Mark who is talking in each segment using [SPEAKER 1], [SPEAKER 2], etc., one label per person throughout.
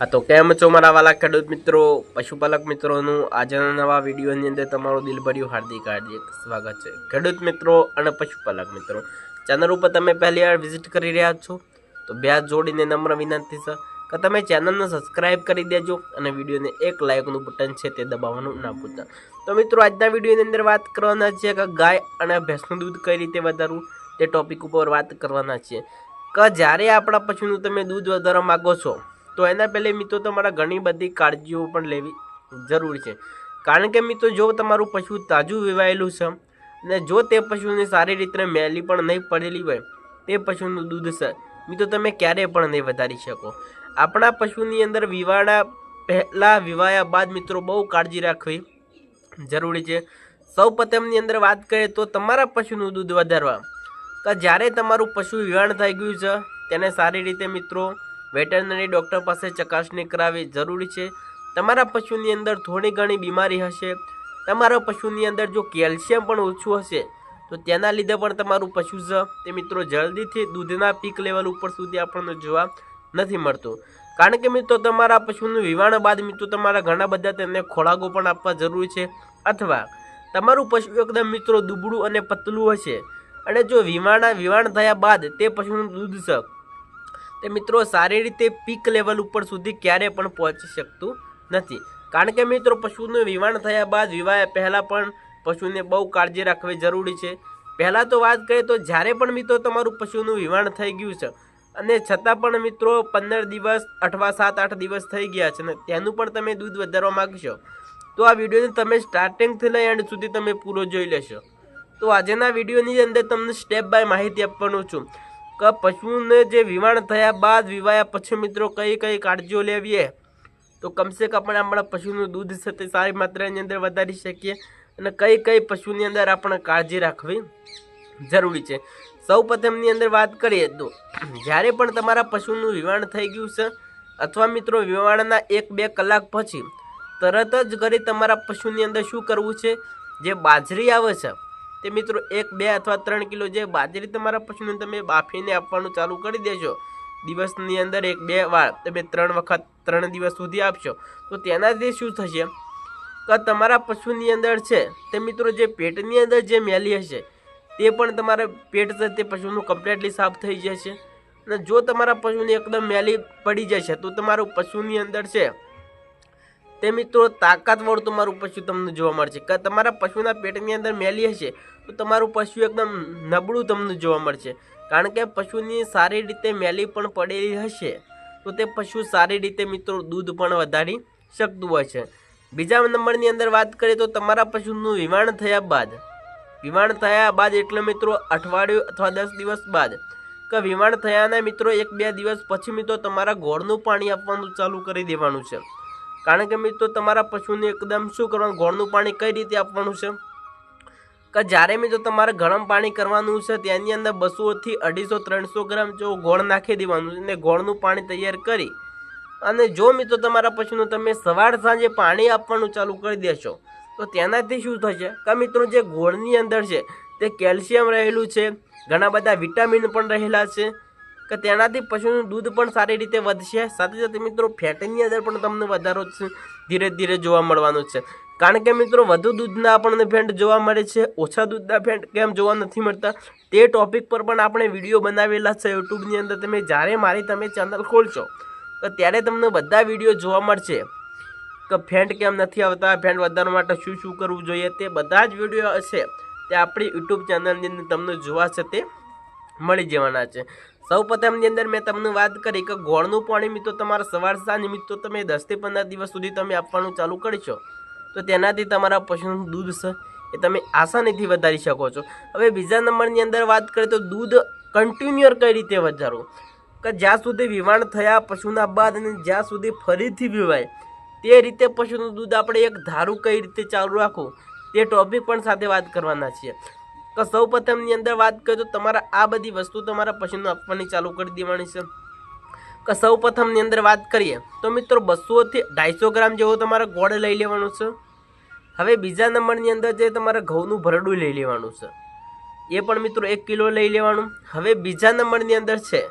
[SPEAKER 1] હા, તો કેમ છો મારા વાલા ખેડૂત મિત્રો, પશુપાલક મિત્રોનું? આજના નવા વિડીયોની અંદર તમારું દિલભર્યું હાર્દિક હાર્દિક સ્વાગત છે. ખેડૂત મિત્રો અને પશુપાલક મિત્રો, ચેનલ ઉપર તમે પહેલી વાર વિઝિટ કરી રહ્યા છો તો બે જોડીને નમ્ર વિનંતી છે કે તમે ચેનલને સબસ્ક્રાઇબ કરી દેજો અને વિડીયોને એક લાઇકનું બટન છે તે દબાવવાનું ના ભૂલતા. તો મિત્રો, આજના વિડીયોની અંદર વાત કરવાના છે કે ગાય અને ભેંસનું દૂધ કઈ રીતે વધારવું તે ટોપિક ઉપર વાત કરવાના છીએ. કે જ્યારે આપણા પશુનું તમે દૂધ વધારવા માગો છો તો એના પહેલે મિત્રો તમારે ઘણી બધી કાળજીઓ પણ લેવી જરૂરી છે. કારણ કે મિત્રો જો તમારું પશુ તાજું વિવાયેલું છે અને જો તે પશુને સારી રીતે મેલી પણ નહીં પડેલી હોય, તે પશુનું દૂધ છે મિત્રો તમે ક્યારેય પણ નહીં વધારી શકો. આપણા પશુની અંદર વિવાડા પહેલાં વિવાયા બાદ મિત્રો બહુ કાળજી રાખવી જરૂરી છે. સૌ પ્રથમની અંદર વાત કરીએ તો તમારા પશુનું દૂધ વધારવા. તો જ્યારે તમારું પશુ વિવાણ થઈ ગયું છે, તેને સારી રીતે મિત્રો વેટરનરી ડૉક્ટર પાસે ચકાસણી કરાવવી જરૂરી છે. તમારા પશુની અંદર થોડી ઘણી બીમારી હશે. તમારા પશુની અંદર જો કેલ્શિયમ પણ ઓછું હશે, તો તેના લીધે પણ તમારું પશુ છે તે મિત્રો જલ્દીથી દૂધના પીક લેવલ ઉપર સુધી આપણને જોવા નથી મળતું. કારણ કે મિત્રો, તમારા પશુનું વિવાણ બાદ મિત્રો, તમારા ઘણા બધા તેમને ખોરાકો પણ આપવા જરૂરી છે. અથવા તમારું પશુ એકદમ મિત્રો દુબળું અને પતલું હશે. અને જો વિવાણા, વિવાણ થયા બાદ તે પશુનું દૂધ છે તે મિત્રો સારી રીતે પીક લેવલ ઉપર સુધી ક્યારે પણ પહોંચી શકતું નથી. કારણ કે મિત્રો પશુનું વિવાણ થયા બાદ વિવાહ પહેલાં પણ પશુને બહુ કાળજી રાખવી જરૂરી છે. પહેલાં તો વાત કરીએ તો જ્યારે પણ મિત્રો તમારું પશુનું વિવાણ થઈ ગયું છે અને છતાં પણ મિત્રો પંદર દિવસ અઠવા સાત આઠ દિવસ થઈ ગયા છે ને તેનું પણ તમે દૂધ વધારવા માગશો, તો આ વિડીયોને તમે સ્ટાર્ટિંગથી લઈ એન્ડ સુધી તમે પૂરો જોઈ લેશો. તો આજના વિડીયોની અંદર તમને સ્ટેપ બાય માહિતી આપવાનું છું. કે પશુને જે વિવાણ થયા બાદ વિવાયા પછી મિત્રો કઈ કઈ કાળજીઓ લેવીએ? તો કમસે કમ આપણે આપણા પશુનું દૂધ છે તે સારી માત્રાની અંદર વધારી શકીએ અને કઈ કઈ પશુની અંદર આપણે કાળજી રાખવી જરૂરી છે. સૌ પ્રથમની અંદર વાત કરીએ તો જ્યારે પણ તમારા પશુનું વિવાણ થઈ ગયું છે અથવા મિત્રો વિવાણના એક બે કલાક પછી તરત જ ઘરે તમારા પશુની અંદર શું કરવું છે? જે બાજરી આવે છે તે મિત્રો, એક, બે અથવા ત્રણ કિલો જે બાજરી તમારા પશુને તમે બાફીને આપવાનું ચાલુ કરી દેશો દિવસની અંદર એક, બે વાર તમે ત્રણ વખત, ત્રણ દિવસ સુધી આપશો. તો તેનાથી શું થશે? કે તમારા પશુની અંદર છે, તે મિત્રો જે પેટની અંદર જે મેલી હશે, તે પણ તમારા પેટ છે તે પશુનું કમ્પ્લેટલી સાફ થઈ જશે. અને જો તમારા પશુની એકદમ મેલી પડી જશે, તો તમારું પશુની અંદર છે તે મિત્રો, તાકાતવાળું તમારું પશુ તમને જોવા મળશે. કે, તમારા પશુના પેટની અંદર મેલી હશે, તો તમારું પશુ એકદમ નબળું તમને જોવા મળશે. કારણ કે પશુની સારી રીતે મેલી પણ પડેલી હશે. તો તે પશુ સારી રીતે મિત્રો દૂધ પણ વધારી શકતું હોય છે. બીજા નંબરની અંદર વાત કરીએ તો તમારા પશુનું વિવાણ થયા બાદ. વિવાણ થયા બાદ એટલે મિત્રો અઠવાડિયું અથવા દસ દિવસ બાદ. કે, વિવાણ થયાના મિત્રો એક બે દિવસ પછી મિત્રો તમારા ગોળનું પાણી આપવાનું ચાલુ કરી દેવાનું છે. કારણ કે મિત્રો, તમારા પશુને એકદમ શું કરવાનું, ગોળનું પાણી કઈ રીતે આપવાનું છે? કે જ્યારે મિત્રો તમારે ગરમ પાણી કરવાનું છે, તેની અંદર બસોથી અઢીસો, ત્રણસો ગ્રામ જો ગોળ નાખી દેવાનું અને ગોળનું પાણી તૈયાર કરી અને જો મિત્રો તમારા પશુનું તમે સવાર સાંજે પાણી આપવાનું ચાલુ કરી દેશો, તો તેનાથી શું થશે? કે મિત્રો, જે ગોળની અંદર છે, તે કેલ્શિયમ રહેલું છે, ઘણા બધા વિટામિન પણ રહેલા છે કે તેનાથી પશુનું દૂધ પણ સારી રીતે વધશે. સાથે સાથે મિત્રો, ફેટની અંદર પણ તમને વધારો ધીરે ધીરે જોવા મળવાનો છે. કારણ કે મિત્રો, વધુ દૂધના આપણને ફેન્ટ જોવા મળે છે. ઓછા દૂધના ફેન્ટ કેમ જોવા નથી મળતા? તે ટોપિક પર પણ આપણે વીડિયો બનાવેલા છે યુટ્યુબની અંદર. તમે જ્યારે મારી તમે ચેનલ ખોલશો, તો ત્યારે તમને બધા વીડિયો જોવા મળશે કે ફેન્ટ કેમ નથી આવતા, ફેન્ટ વધારવા માટે શું શું કરવું જોઈએ, તે બધા જ વીડિયો હશે. તે આપણી યુટ્યુબ ચેનલની અંદર તમને જોવા છે તે મળી જવાના છે. સૌ પ્રથમની અંદર મેં તમને વાત કરી કે ગોળનું પાણી મિત્રો તમારા સવાર સાંજ મિત્રો તમે દસથી પંદર દિવસ સુધી તમે આપવાનું ચાલુ કરશો. તો તેનાથી તમારા પશુનું દૂધ છે એ તમે આસાનીથી વધારી શકો છો. હવે બીજા નંબરની અંદર વાત કરીએ તો દૂધ કન્ટિન્યુઅર કઈ રીતે વધારવું? કે જ્યાં સુધી વિવાણ થયા પશુના બાદ અને જ્યાં સુધી ફરીથી વિવાય, તે રીતે પશુનું દૂધ આપણે એક ધારું કઈ રીતે ચાલુ રાખવું? તે ટોપિક પણ સાથે વાત કરવાના છીએ. તો સૌ પ્રથમની અંદર વાત કરીએ તો તમારા આ બધી વસ્તુ તમારા પશુને આપવાની ચાલુ કરી દેવાની છે. કે સૌ પ્રથમની અંદર વાત કરીએ તો મિત્રો બસોથી ઢાઈસો ગ્રામ જેવો તમારે ગોળ લઈ લેવાનું છે. હવે બીજા નંબરની અંદર જે તમારે ઘઉંનું ભરડું લઈ લેવાનું છે. એ પણ મિત્રો એક કિલો લઈ લેવાનું. હવે બીજા નંબરની અંદર છે.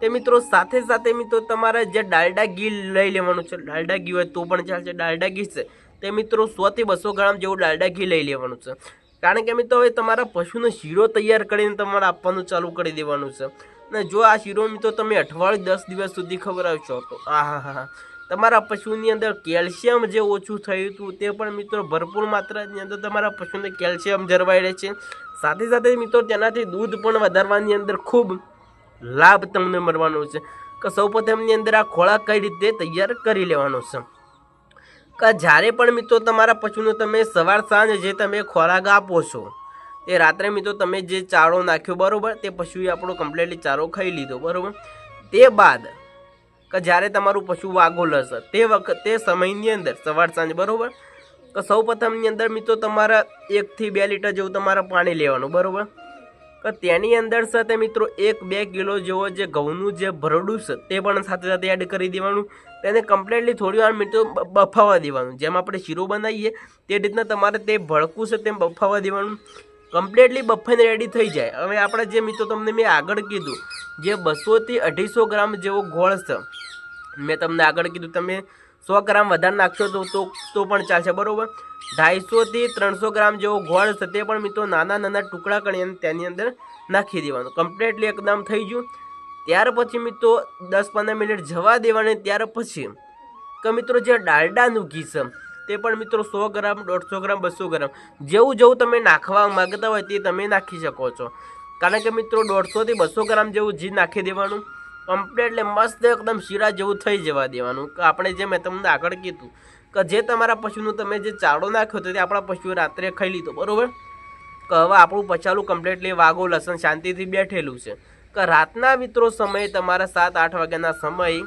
[SPEAKER 1] તે મિત્રો સાથે સાથે મિત્રો તમારે જે ડાલડા ઘી લઈ લેવાનું છે. ડાલડા ઘી હોય તો પણ ચાલશે. ડાલડા ઘી છે. તે મિત્રો સોથી બસો ગ્રામ જેવું ડાલડા ઘી લઈ લેવાનું છે. કારણ કે મિત્રો હવે તમારા પશુનો શીરો તૈયાર કરીને તમારે આપવાનું ચાલુ કરી દેવાનું છે. ને જો આ શીરો મિત્રો તમે અઠવાડિયું દસ દિવસ સુધી ખવડાવશો તો. આ હા હા તમારા પશુની અંદર કેલ્શિયમ જે ઓછું થયું હતું તે પણ મિત્રો ભરપૂર માત્રાની અંદર તમારા પશુને કેલ્શિયમ જળવાઈ રહે છે. સાથે સાથે મિત્રો તેનાથી દૂધ પણ વધારવાની અંદર ખૂબ લાભ તમને મળવાનો છે. કે સૌપ્રથમની અંદર આ ખોરાક કઈ રીતે તૈયાર કરી લેવાનો છે. કે જ્યારે પણ મિત્રો તમારા પશુને તમે સવાર સાંજ જે તમે ખોરાક આપો છો તે રાત્રે મિત્રો તમે જે ચારો નાખ્યો બરાબર, તે પશુએ આપણો કમ્પ્લેટલી ચારો ખાઈ લીધો, બરાબર? તે બાદ કે જ્યારે તમારું પશુ વાઘો લશે તે વખત, તે સમયની અંદર, સવાર સાંજ, બરાબર? તો સૌ પ્રથમની અંદર મિત્રો તમારા એકથી બે લીટર જેવું તમારે પાણી લેવાનું, બરોબર? કે તેની અંદર સાથે મિત્રો એક બે કિલો જેવો જે ઘઉંનું જે ભરડું છે તે પણ સાથે સાથે એડ કરી દેવાનું. તેને કમ્પ્લીટલી થોડી વાર મિત્રો બફાવા દેવાનું. જેમ આપણે શીરો બનાવીએ તે રીતના તમારે તે ભડકું છે તેમ બફાવા દેવાનું. કમ્પ્લીટલી બફાઈને રેડી થઈ જાય. હવે આપણે જે મિત્રો તમને મેં આગળ કીધું, જે બસોથી અઢીસો ગ્રામ જેવો ગોળ છે, મેં તમને આગળ કીધું, તમે સો ગ્રામ વધારે નાખશો તો તો પણ ચાલશે. બરાબર? ઢાઈસોથી ત્રણસો ગ્રામ જેવો ગોળ છે તે પણ મિત્રો નાના નાના ટુકડા કરીને તેની અંદર નાખી દેવાનું. કમ્પ્લીટલી એકદમ થઈ ગયું. ત્યાર પછી મિત્રો દસ પંદર મિનિટ જવા દેવાની ત્યાર પછી કે મિત્રો જે ડાલડાનું ઘી તે પણ મિત્રો સો ગ્રામ, દોઢસો ગ્રામ, બસો ગ્રામ જેવું જેવું તમે નાખવા માગતા હોય તે તમે નાખી શકો છો. કારણ કે મિત્રો દોઢસોથી બસો ગ્રામ જેવું ઘી નાખી દેવાનું. કમ્પ્લીટલી મસ્ત એકદમ શીરા જેવું થઈ જવા દેવાનું. કે આપણે જે મેં તમને આગળ કીધું કે જે તમારા પશુનું તમે જે ચારો નાખ્યો હતો તે આપણા પશુએ રાત્રે ખાઈ લીધો, બરોબર? કે હવે આપણું પચાલું કમ્પ્લીટલી વાગો, લસણ શાંતિથી બેઠેલું છે. કે રાતના મિત્રો સમયે તમારા સાત, આઠ વાગ્યાના સમય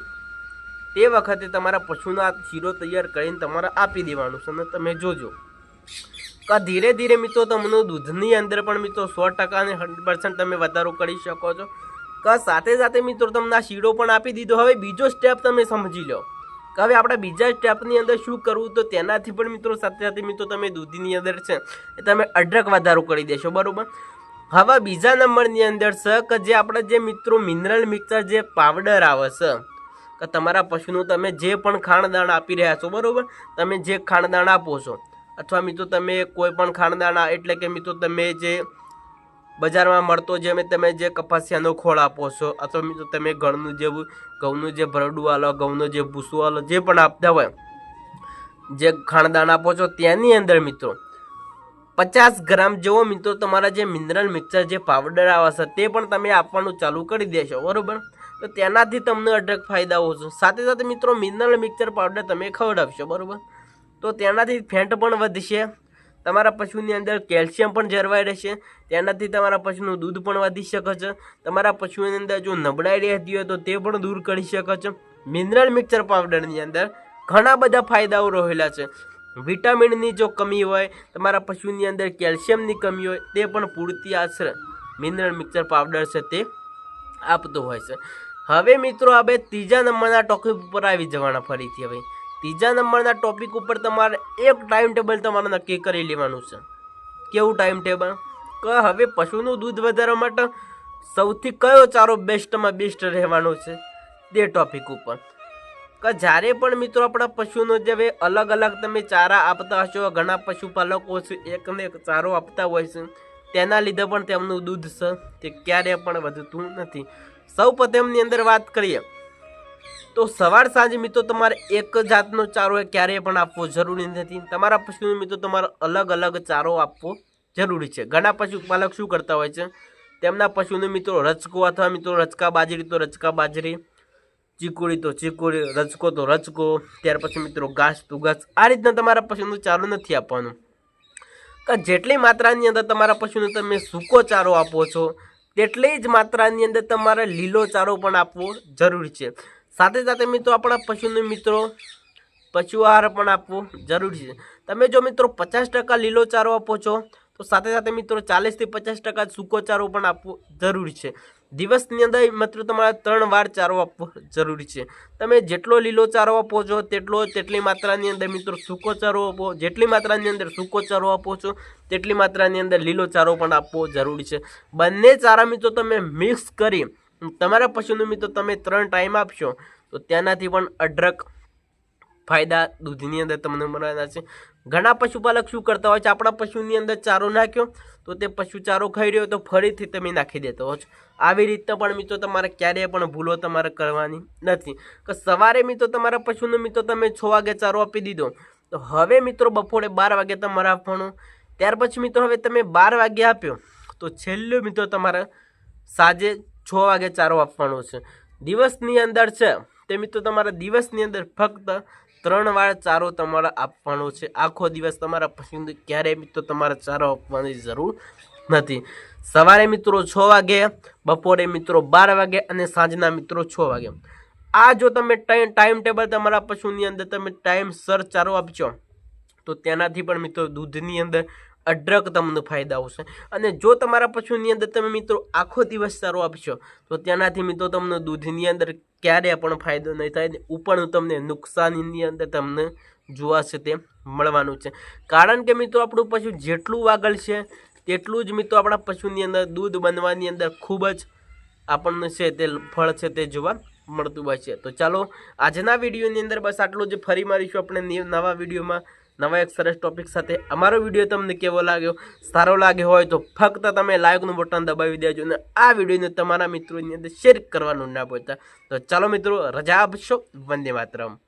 [SPEAKER 1] તે વખતે તમારા પશુનો શીરો તૈયાર કરીને તમારે આપી દેવાનું છે, અને તમે જોજો. કે ધીરે ધીરે મિત્રો તમને દૂધની અંદર પણ મિત્રો સો ટકા અને હંડ્રેડ પર્સન્ટ તમે વધારો કરી શકો છો. કે સાથે સાથે મિત્રો તમને આ શીરો પણ આપી દીધો. હવે બીજો સ્ટેપ તમે સમજી લો. હવે આપણે બીજા સ્ટેપની અંદર શું કરવું તો તેનાથી પણ મિત્રો સાથે સાથે મિત્રો તમે દૂધીની અંદર છે તમે અઢળક વધારો કરી દેશો, બરાબર? હવે બીજા નંબરની અંદર છે કે જે આપણે જે મિત્રો મિનરલ મિક્સર જે પાવડર આવે છે, કે તમારા પશુનું તમે જે પણ ખાણદાણ આપી રહ્યા છો, બરાબર? તમે જે ખાણદાણ આપો છો, અથવા મિત્રો તમે કોઈ પણ ખાણદાણા, એટલે કે મિત્રો તમે જે બજારમાં મળતો જે તમે જે કપાસિયાનો ખોળ આપો છો, અથવા મિત્રો તમે ઘરનું જે ઘઉંનું જે ભરડું આલો, ઘઉંનો જે ભૂસું આલો, જે પણ આપતા હોય, જે ખાણદાન આપો છો, ત્યાંની અંદર મિત્રો, પચાસ ગ્રામ જેવો મિત્રો તમારા જે મિનરલ મિક્સર જે પાવડર આવે છે, તે પણ તમે આપવાનું ચાલુ કરી દેશો, બરાબર? તો તેનાથી તમને અઢળક ફાયદાઓ છે. સાથે સાથે મિત્રો, મિનરલ મિક્સર પાવડર તમે ખવડાવશો, બરોબર? તો તેનાથી ફેટ પણ વધશે તમારા પશુની અંદર કેલ્શિયમ પણ જળવાઈ રહેશે, તેનાથી તમારા પશુનું દૂધ પણ વધી શકે છે. તમારા પશુની અંદર જો નબળાઈ રહેતી હોય તો તે પણ દૂર કરી શકે છે. મિનરલ મિક્સર પાવડરની અંદર ઘણા બધા ફાયદાઓ રહેલા છે. વિટામિનની જો કમી હોય, તમારા પશુની અંદર કેલ્શિયમની કમી હોય, તે પણ પૂરતી આશરે મિનરલ મિક્સર પાવડર છે તે આપતો હોય છે. હવે મિત્રો હવે ત્રીજા નંબરના ટોપિક ઉપર આવી જવાના ફરીથી હવે. ત્રીજા નંબરના ટોપિક ઉપર તમારે એક ટાઈમ ટેબલ તમારે નક્કી કરી લેવાનું છે. કેવું ટાઈમ ટેબલ કે હવે પશુનું દૂધ વધારવા માટે સૌથી કયો ચારો બેસ્ટમાં બેસ્ટ રહેવાનો છે તે ટોપિક ઉપર. કે જ્યારે પણ મિત્રો આપણા પશુનો જે હવે અલગ અલગ તમે ચારા આપતા હશો, ઘણા પશુપાલકો છે, એકને એક ચારો આપતા હોય છે, તેના લીધે પણ તેમનું દૂધ છે તે ક્યારે પણ વધતું નથી. સૌ પ્રથમની અંદર વાત કરીએ. તો સવાર સાંજ મિત્રો તમારે એક જાતનો ચારો ક્યારેય પણ આપવો જરૂરી નથી. તમારા પશુને મિત્રો તમારે અલગ અલગ ચારો આપવો જરૂરી છે. ઘણા પશુપાલક શું કરતા હોય છે? તેમના પશુને મિત્રો રચકો અથવા મિત્રો રચકા બાજરી તો રચકા બાજરી, ચીકુડી તો ચીકુડી રચકો તો રચકો ત્યાર પછી મિત્રો ઘાસ તો ઘાસ. આ રીતના તમારા પશુનું ચારો નથી આપવાનું. જેટલી માત્રાની અંદર તમારા પશુને તમે સૂકો ચારો આપો છો, તેટલી જ માત્રાની અંદર તમારે લીલો ચારો પણ આપવો જરૂરી છે. સાથે સાથે મિત્રો, આપણા પશુને મિત્રો પશુ આહાર પણ આપવો જરૂરી છે. તમે જો મિત્રો પચાસ ટકા લીલો ચારો આપો છો, તો સાથે સાથે મિત્રો ચાલીસથી પચાસ ટકા સૂકો ચારો પણ આપવો જરૂરી છે. દિવસની અંદર મિત્રો તમારે ત્રણ વાર ચારો આપવો જરૂરી છે. તમે જેટલો લીલો ચારો આપો છો, તેટલો તેટલી માત્રાની અંદર મિત્રો સૂકો ચારો આપો, જેટલી માત્રાની અંદર સૂકો ચારો આપો છો, તેટલી માત્રાની અંદર લીલો ચારો પણ આપવો જરૂરી છે. બંને ચારા મિત્રો તમે મિક્સ કરી તમારા પશુનું મિત્રો તમે ત્રણ ટાઈમ આપશો, તો તેનાથી પણ અઢળક ફાયદા દૂધની અંદર તમને મળવાના છે. ઘણા પશુપાલક શું કરતા હોય છે? આપણા પશુની અંદર ચારો નાખ્યો, તો તે પશુ ચારો ખાઈ રહ્યો તો ફરીથી તમે નાખી દેતો હો છો. આવી રીતના પણ મિત્રો તમારે ક્યારેય પણ ભૂલો તમારે કરવાની નથી. કે સવારે મિત્રો તમારા પશુનો મિત્રો તમે છ વાગે ચારો આપી દીધો, તો હવે મિત્રો બપોરે બાર વાગે તમારે આપવાનો. ત્યાર પછી મિત્રો હવે તમે બાર વાગે આપ્યો, તો છેલ્લું મિત્રો તમારે સાંજે છ વાગે ચારો આપવાનો છે. દિવસની અંદર છે, તે મિત્રો તમારા દિવસની અંદર ફક્ત ત્રણ વાર ચારો તમારે આપવાનો છે. આખો દિવસ તમારા પસંદ ક્યારેય મિત્રો તમારે ચારો આપવાની જરૂર નથી. સવારે મિત્રો છ વાગે, બપોરે મિત્રો બાર વાગે અને સાંજના મિત્રો છ વાગે. આ જો તમે ટાઈમ ટેબલ તમારા પશુની અંદર તમે ટાઈમસર ચારો આપજો, તો તેનાથી પણ મિત્રો દૂધની અંદર અઢળક તમને ફાયદા આવશે. અને જો તમારા પશુની અંદર તમે મિત્રો આખો દિવસ સારો આપશો, તો તેનાથી મિત્રો તમને દૂધની અંદર ક્યારેય પણ ફાયદો નહીં થાય ઉપરનું તમને નુકસાનની અંદર તમને જોવાશે તે મળવાનું છે. કારણ કે મિત્રો આપણું પશુ જેટલું વાગલ છે, તેટલું જ મિત્રો આપણા પશુની અંદર દૂધ બનવાની અંદર ખૂબ જ આપણને છે તે ફળ છે તે જોવા મળતું હોય છે. તો ચાલો, આજના વિડીયોની અંદર બસ આટલું જ. ફરી મારીશું આપણે નવા વિડીયોમાં. નવા એક સરસ ટોપિક સાથે અમારો વીડિયો તમને કેવો લાગ્યો? સારો લાગ્યો હોય તો ફક્ત તમે લાઇકનું બટન દબાવી દેજો અને આ વિડીયોને તમારા મિત્રોની અંદર શેર કરવાનું ના ભૂલતા. તો ચાલો મિત્રો, રજા આપશો. વંદે માતરમ.